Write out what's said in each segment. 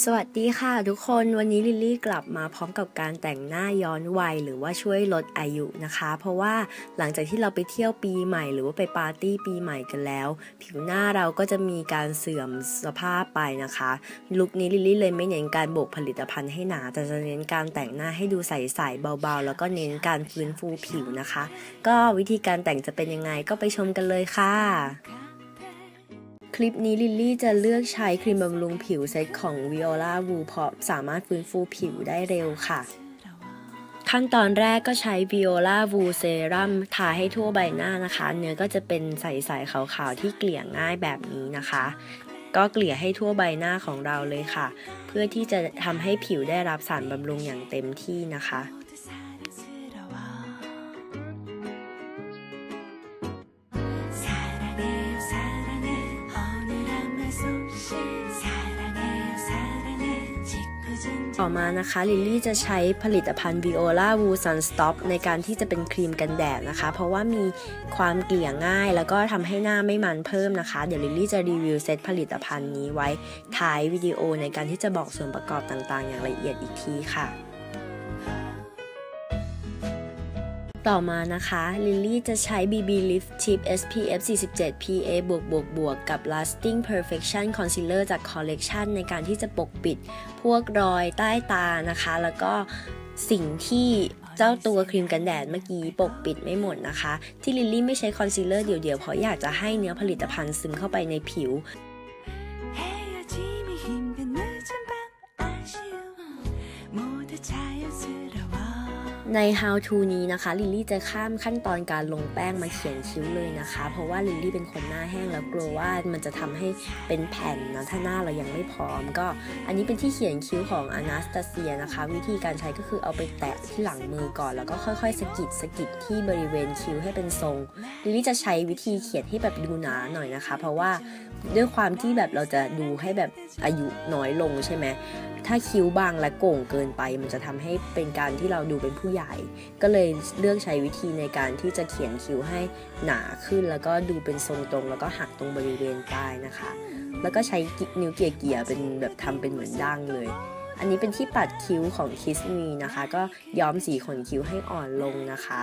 สวัสดีค่ะทุกคนวันนี้ลิลลี่กลับมาพร้อมกับการแต่งหน้าย้อนวัยหรือว่าช่วยลดอายุนะคะ เพราะว่าหลังจากที่เราไปเที่ยวปีใหม่ หรือว่าไปปาร์ตี้ปีใหม่กันแล้ว ผิวหน้าเราก็จะมีการเสื่อมสภาพไปนะคะลุคนี้ลิลลี่เลยไม่เน้นการโบกผลิตภัณฑ์ให้หนา แต่จะเน้นการแต่งหน้าให้ดูใสๆเบาๆ แล้วก็เน้นการฟื้นฟูผิวนะคะ ก็วิธีการแต่งจะเป็นยังไงก็ไปชมกันเลยค่ะ คลิปนี้ลิลลี่จะเลือกใช้ครีมบำรุงผิวเซตของ Viola w o เพราะสามารถฟื้นฟูผิวได้เร็วค่ะ ขั้นตอนแรกก็ใช้ Viola w o เซรั่มทาให้ทั่วใบหน้านะคะ เนื้อก็จะเป็นใสๆขาวๆที่เกลี่ยง่ายแบบนี้นะคะ ก็เกลี่ยให้ทั่วใบหน้าของเราเลยค่ะ เพื่อที่จะทำให้ผิวได้รับสารบำรุงอย่างเต็มที่นะคะ ต่อมานะคะลิลลี่จะใช้ผลิตภัณฑ์ Viola w o Sun Stop ในการที่จะเป็นครีมกันแดดนะคะ เพราะว่ามีความเกลี่ยง่าย แล้วก็ทำให้หน้าไม่มันเพิ่มนะคะ เดี๋ยวลิลลี่จะรีวิวเซตผลิตภัณฑ์นี้ไว้ท้ายวิดีโอในการที่จะบอกส่วนประกอบต่างๆ อย่างละเอียดอีกทีค่ะ ต่อมานะคะลิลลี่จะใช้ BB Lift Tip SPF 47 PA บวกบวกบวกกับ Lasting Perfection Concealer จาก Collection ในการที่จะปกปิดพวกรอยใต้ตานะคะ แล้วก็สิ่งที่เจ้าตัวครีมกันแดดเมื่อกี้ปกปิดไม่หมดนะคะ ที่ลิลลี่ไม่ใช้คอนซีลเลอร์เดี่ยวๆ เพราะอยากจะให้เนื้อผลิตภัณฑ์ซึมเข้าไปในผิว ใน how to นี้นะคะลิลลี่จะข้ามขั้นตอนการลงแป้งมาเขียนคิ้วเลยนะคะ เพราะว่าลิลลี่เป็นคนหน้าแห้งแล้วกลัวว่ามันจะทำให้เป็นแผ่นนะถ้าหน้าเรายังไม่พร้อม ก็อันนี้เป็นที่เขียนคิ้วของอนาสตาเซียนะคะ วิธีการใช้ก็คือเอาไปแตะที่หลังมือก่อน แล้วก็ค่อยๆสกิดสกิดที่บริเวณคิ้วให้เป็นทรงลิลลี่จะใช้วิธีเขียนให้แบบดูหนาหน่อยนะคะ เพราะว่าด้วยความที่แบบเราจะดูให้แบบอายุน้อยลงใช่ไหมถ้าคิ้วบางและโก่งเกินไป มันจะทำให้เป็นการที่เราดูเป็นผู้ใหญ่ก็เลยเลือกใช้วิธีในการที่จะเขียนคิ้วให้หนาขึ้น แล้วก็ดูเป็นทรงตรง แล้วก็หักตรงบริเวณปลายนะคะ แล้วก็ใช้นิ้วเกี่ยๆเป็นแบบทำเป็นเหมือนดั้งเลย อันนี้เป็นที่ปัดคิ้วของ Kiss Me นะคะ ก็ย้อมสีขนคิ้วให้อ่อนลงนะคะ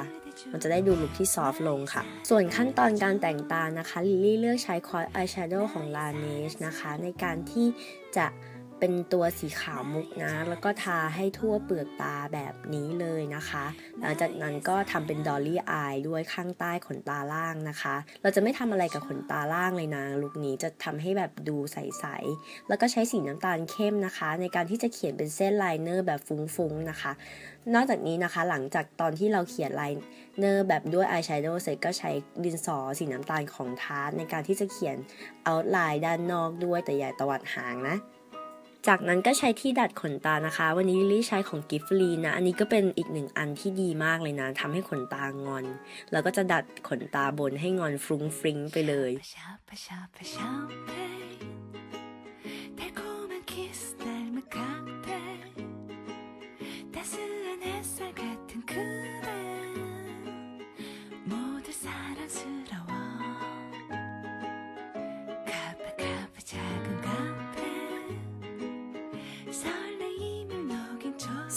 มันจะได้ดูลุคที่ซอฟต์ลงค่ะ ส่วนขั้นตอนการแต่งตานะคะ ลิลลี่เลือกใช้คอร์สอายแชโดว์ของ Laneige นะคะ ในการที่จะ เป็นตัวสีขาวมุกนะ แล้วก็ทาให้ทั่วเปลือกตาแบบนี้เลยนะคะ หลังจากนั้นก็ทำเป็นดอลลี่อายด้วยข้างใต้ขนตาล่างนะคะ เราจะไม่ทำอะไรกับขนตาล่างเลยนะลุคนี้จะทำให้แบบดูใสๆ แล้วก็ใช้สีน้ำตาลเข้มนะคะ ในการที่จะเขียนเป็นเส้นไลเนอร์แบบฟุ้งๆนะคะ นอกจากนี้นะคะหลังจากตอนที่เราเขียนไลเนอร์แบบด้วยอายแชโดว์เสร็จก็ใช้ดินสอสีน้ำตาลของทาร์ตในการที่จะเขียนเอาไลน์ด้านนอกด้วยแต่อย่าตวัดหางนะ จากนั้นก็ใช้ที่ดัดขนตานะคะ วันนี้ลิลี่ใช้ของกิฟฟลีนะ อันนี้ก็เป็นอีกหนึ่งอันที่ดีมากเลยนะทำให้ขนตางอน แล้วก็จะดัดขนตาบนให้งอนฟรุ้งฟริ้งไปเลย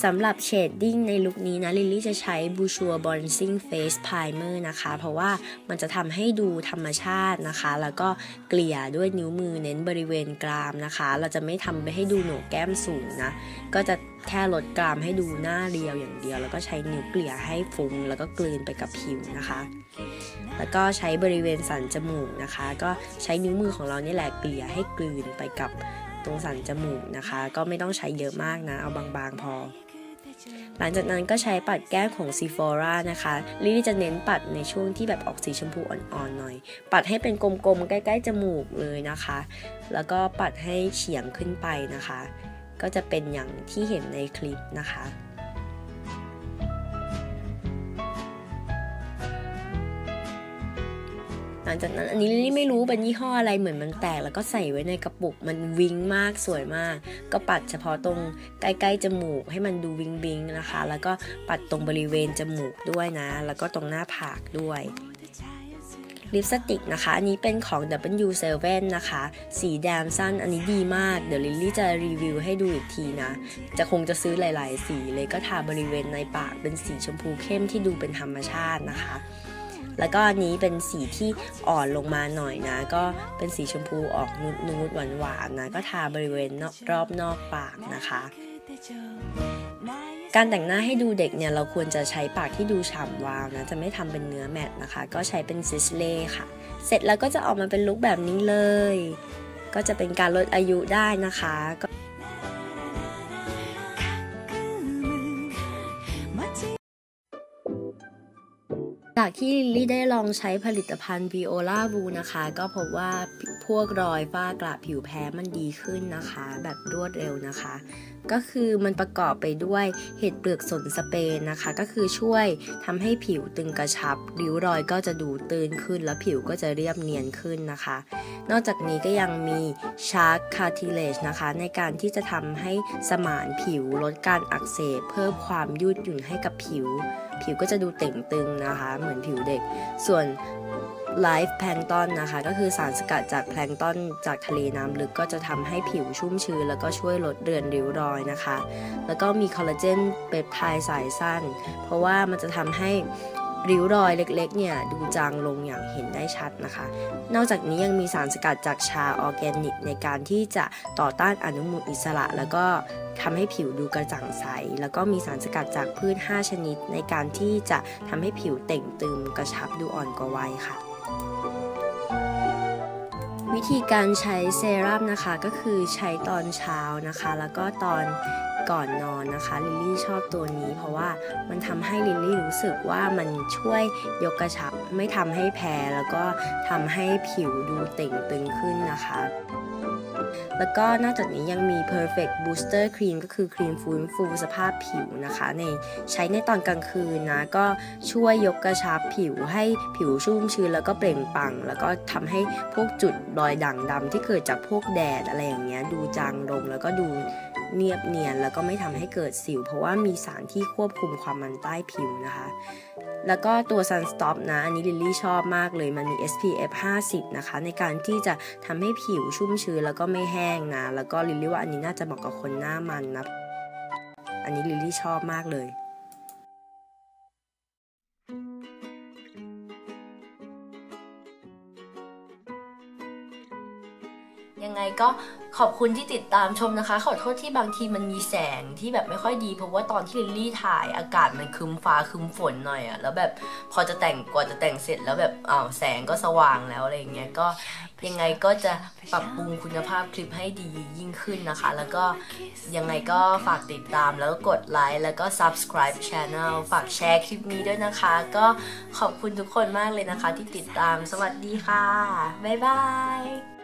สำหรับเชดดิ้งในลุคนี้นะ ลิลลี่จะใช้ บูชัวบอนซิงเฟสไพรเมอร์นะคะ เพราะว่ามันจะทำให้ดูธรรมชาตินะคะ แล้วก็เกลี่ยด้วยนิ้วมือเน้นบริเวณกรามนะคะ เราจะไม่ทำไปให้ดูโหนกแก้มสูงนะ ก็จะแค่ลดกรามให้ดูหน้าเรียวอย่างเดียว แล้วก็ใช้นิ้วเกลี่ยให้ฟุ้งแล้วก็กลืนไปกับผิวนะคะ แล้วก็ใช้บริเวณสันจมูกนะคะ ก็ใช้นิ้วมือของเรานี่แหละเกลี่ยให้กลืนไปกับตรงสันจมูกนะคะ ก็ไม่ต้องใช้เยอะมากนะ เอาบางๆพอ หลังจากนั้นก็ใช้ปัดแก้มของซีฟอร่านะคะลิลี่จะเน้นปัดในช่วงที่แบบออกสีชมพูอ่อนๆหน่อย ปัดให้เป็นกลมๆ ใกล้ๆจมูกเลยนะคะ แล้วก็ปัดให้เฉียงขึ้นไปนะคะ ก็จะเป็นอย่างที่เห็นในคลิปนะคะ ลังจากนั้นอันนี้ลิลี่ไม่รู้เป็นยี่ห้ออะไรเหมือนมันแตกแล้วก็ใส่ไว้ในกระปุกมันวิงมากสวยมาก ก็ปัดเฉพาะตรงใกล้ๆจมูกให้มันดูวิงวิงนะคะ แล้วก็ปัดตรงบริเวณจมูกด้วยนะ แล้วก็ตรงหน้าผากด้วยลิปสติกนะคะ อันนี้เป็นของ W7 นะคะ สีแดงสั้นอันนี้ดีมาก เดี๋ยวลิลลี่จะรีวิวให้ดูอีกทีนะ จะคงจะซื้อหลาย ๆ สีเลยก็ทาบริเวณในปากเป็นสีชมพูเข้มที่ดูเป็นธรรมชาตินะคะ แล้วก็อันนี้เป็นสีที่อ่อนลงมาหน่อยนะ ก็เป็นสีชมพูออกนุดนูดหวานหวานนะ ก็ทาบริเวณรอบนอกปากนะคะการแต่งหน้าให้ดูเด็กเนี่ยเราควรจะใช้ปากที่ดูฉ่ำวาวนะ จะไม่ทำเป็นเนื้อแมตนะคะ ก็ใช้เป็นซิสเล่ค่ะ เสร็จแล้วก็จะออกมาเป็นลุคแบบนี้เลย ก็จะเป็นการลดอายุได้นะคะ จากที่ลิลลี่ได้ลองใช้ผลิตภัณฑ์ Viola v o นะคะ ก็พบว่าพวกรอยฝ้ากระผิวแพ้มันดีขึ้นนะคะ แบบรวดเร็วนะคะ ก็คือมันประกอบไปด้วยเห็ดเปลือกสนสเปนนะคะ ก็คือช่วยทำให้ผิวตึงกระชับ ริ้วรอยก็จะดูตื่นขึ้น แล้วผิวก็จะเรียบเนียนขึ้นนะคะ นอกจากนี้ก็ยังมีชาร์คคาร์ทิเลจนะคะ ในการที่จะทำให้สมานผิวลดการอักเสบเพิ่มความยืดหยุ่นให้กับผิว ผิวก็จะดูเต่งตึงนะคะ เหมือนผิวเด็ก ส่วนไลฟ์แพลงต้นนะคะ ก็คือสารสกัดจากแพลงต้นจากทะเลน้ำลึกก็จะทำให้ผิวชุ่มชื้น แล้วก็ช่วยลดเรือนริ้วรอยนะคะ แล้วก็มีคอลลาเจนเปปไทด์สายสั้น เพราะว่ามันจะทำให้ ริ้วรอยเล็กๆ เนี่ยดูจางลงอย่างเห็นได้ชัดนะคะ นอกจากนี้ยังมีสารสกัดจากชาออร์แกนิก ในการที่จะต่อต้านอนุมูลอิสระ แล้วก็ทำให้ผิวดูกระจ่างใส แล้วก็มีสารสกัดจากพืช 5 ชนิด ในการที่จะทำให้ผิวเต่งตึงกระชับดูอ่อนกว่าวัยค่ะ วิธีการใช้เซรั่มนะคะก็คือใช้ตอนเช้านะคะ แล้วก็ตอนก่อนนอนนะคะลิลลี่ชอบตัวนี้ เพราะว่ามันทำให้ลิลลี่รู้สึกว่ามันช่วยยกกระชับไม่ทำให้แพ้แล้วก็ทำให้ผิวดูเต่งตึงขึ้นนะคะ แล้วก็นอกจากนี้ยังมี perfect booster cream ก็คือครีมฟื้นฟูสภาพผิวนะคะในใช้ในตอนกลางคืนนะ ก็ช่วยยกกระชับผิวให้ผิวชุ่มชื้นแล้วก็เปล่งปลั่งแล้วก็ทำให้พวกจุดรอยด่างดำที่เกิดจากพวกแดดอะไรอย่างเงี้ยดูจางลงแล้วก็ดูเนียบเนียนแล้วก็ไม่ทำให้เกิดสิว เพราะว่ามีสารที่ควบคุมความมันใต้ผิวนะคะ แล้วก็ตัว Sunstop นะ อันนี้ลิลลี่ชอบมากเลย มันมี SPF 50 นะคะ ในการที่จะทำให้ผิวชุ่มชื้นแล้วก็ไม่แห้งนะ แล้วก็ลิลลี่ว่าอันนี้น่าจะเหมาะกับคนหน้ามันนะ อันนี้ลิลลี่ชอบมากเลยยังไงก็ ขอบคุณที่ติดตามชมนะคะ ขอโทษที่บางทีมันมีแสงที่แบบไม่ค่อยดี เพราะว่าตอนที่ลิลลี่ถ่ายอากาศมันคึมฟ้าคึมฝนหน่อยอะแล้วแบบพอจะแต่งกว่าจะแต่งเสร็จแล้วแบบอ้าวแสงก็สว่างแล้วอะไรเงี้ยก็ยังไงก็จะปรับปรุงคุณภาพคลิปให้ดียิ่งขึ้นนะคะ แล้วก็ยังไงก็ฝากติดตามแล้วก็กดไลค์แล้วก็ subscribe channel ฝากแชร์คลิปนี้ด้วยนะคะ ก็ขอบคุณทุกคนมากเลยนะคะ ที่ติดตามสวัสดีค่ะบ๊ายบาย